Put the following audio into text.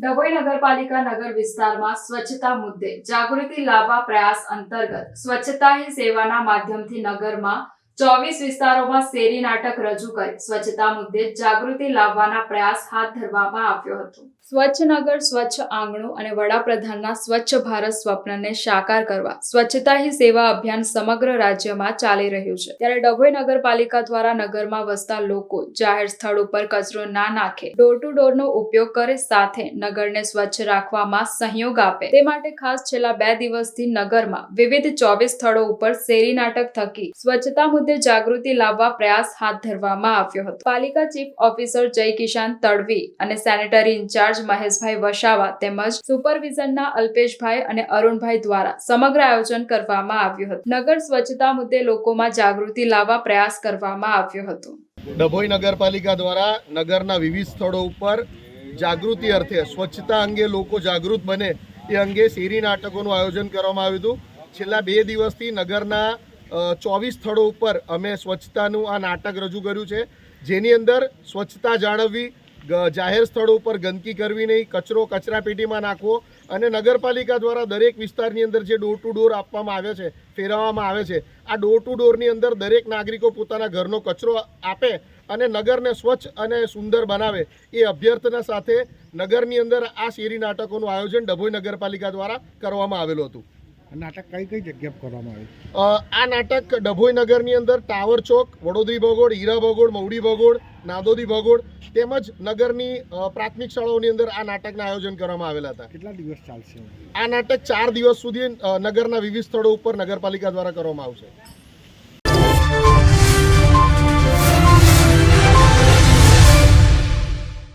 ડભોઈ નગરપાલિકા નગર વિસ્તારમાં સ્વચ્છતા મુદ્દે જાગૃતિ લાવવા પ્રયાસ અંતર્ગત સ્વચ્છતા હી સેવાના માધ્યમથી નગરમાં ચોવીસ વિસ્તારોમાં શેરી નાટક રજૂ કરી. સ્વચ્છતા મુદ્દે જાગૃતિ લાવવાના પ્રયાસ હાથ ધરવામાં આવ્યો હતો. સ્વચ્છ નગર, સ્વચ્છ આંગણું અને વડાપ્રધાનના સ્વચ્છ ભારત સ્વપ્નને સાકાર કરવા સ્વચ્છતા હી સેવા અભિયાન સમગ્ર રાજ્યમાં ચાલી રહ્યું છે. ત્યારે ડભોઈ નગરપાલિકા દ્વારા નગરમાં વસતા લોકો જાહેર સ્થળ ઉપર કચરો ના નાખે ડોર ટુ ડોરનો ઉપયોગ કરે, સાથે નગરને સ્વચ્છ રાખવામાં સહયોગ આપે. તે માટે ખાસ છેલ્લા બે દિવસથી નગરમાં વિવિધ ચોવીસ સ્થળો ઉપર શેરી નાટક થકી સ્વચ્છતા મુદ્દે જાગૃતિ લાવવા પ્રયાસ હાથ ધરવામાં આવ્યો હતો. પાલિકા ચીફ ઓફિસર જય કિશાન તડવી અને સેનેટરી ઇન્ચાર્જ મહેશભાઈ વસાવા તેમજ સુપરવિઝનના અલ્પેશભાઈ અને અરુણભાઈ દ્વારા સમગ્ર આયોજન કરવામાં આવ્યું હતું. નગર સ્વચ્છતા મુદ્દે લોકોમાં જાગૃતિ લાવવા પ્રયાસ કરવામાં આવ્યો હતો. ડભોઈ નગરપાલિકા દ્વારા નગરના વિવિધ સ્થળો ઉપર જાગૃતિ અર્થે સ્વચ્છતા અંગે લોકો જાગૃત બને એ અંગે શેરી નાટકોનું આયોજન કરવામાં આવ્યું હતું. છેલ્લા બે દિવસથી નગરના ચોવીસ સ્થળો ઉપર અમે સ્વચ્છતાનું આ નાટક રજૂ કર્યું છે. જેની અંદર સ્વચ્છતા જાળવવી જાહેર સ્થળો ઉપર ગંદકી કરવી નહીં, કચરો કચરાપેટીમાં નાખવો અને નગરપાલિકા દ્વારા દરેક વિસ્તારની અંદર જે ડોર ટુ ડોર આપવામાં આવે છે, ફેરવવામાં આવે છે, આ ડોર ટુ ડોરની અંદર દરેક નાગરિકો પોતાના ઘરનો કચરો આપે અને નગરને સ્વચ્છ અને સુંદર બનાવે એ અભ્યર્થના સાથે નગરની અંદર આ શેરી નાટકોનું આયોજન ડભોઈ નગરપાલિકા દ્વારા કરવામાં આવેલું હતું. નાટક કઈ કઈ જગ્યા કરવામાં આવ્યું આ નાટક ડભોઈ નગરની અંદર ટાવર ચોક વડોદરી ભગોળ હીરા ભગોળ મવડી ભગોળ નાદોદી ભગોળ તેમજ નગરની પ્રાથમિક શાળાઓની અંદર આ નાટકના આયોજન કરવામાં આવેલા હતા. કેટલા દિવસ ચાલશે? આ નાટક ચાર દિવસ સુધી નગરના વિવિધ સ્થળો ઉપર નગરપાલિકા દ્વારા કરવામાં આવશે.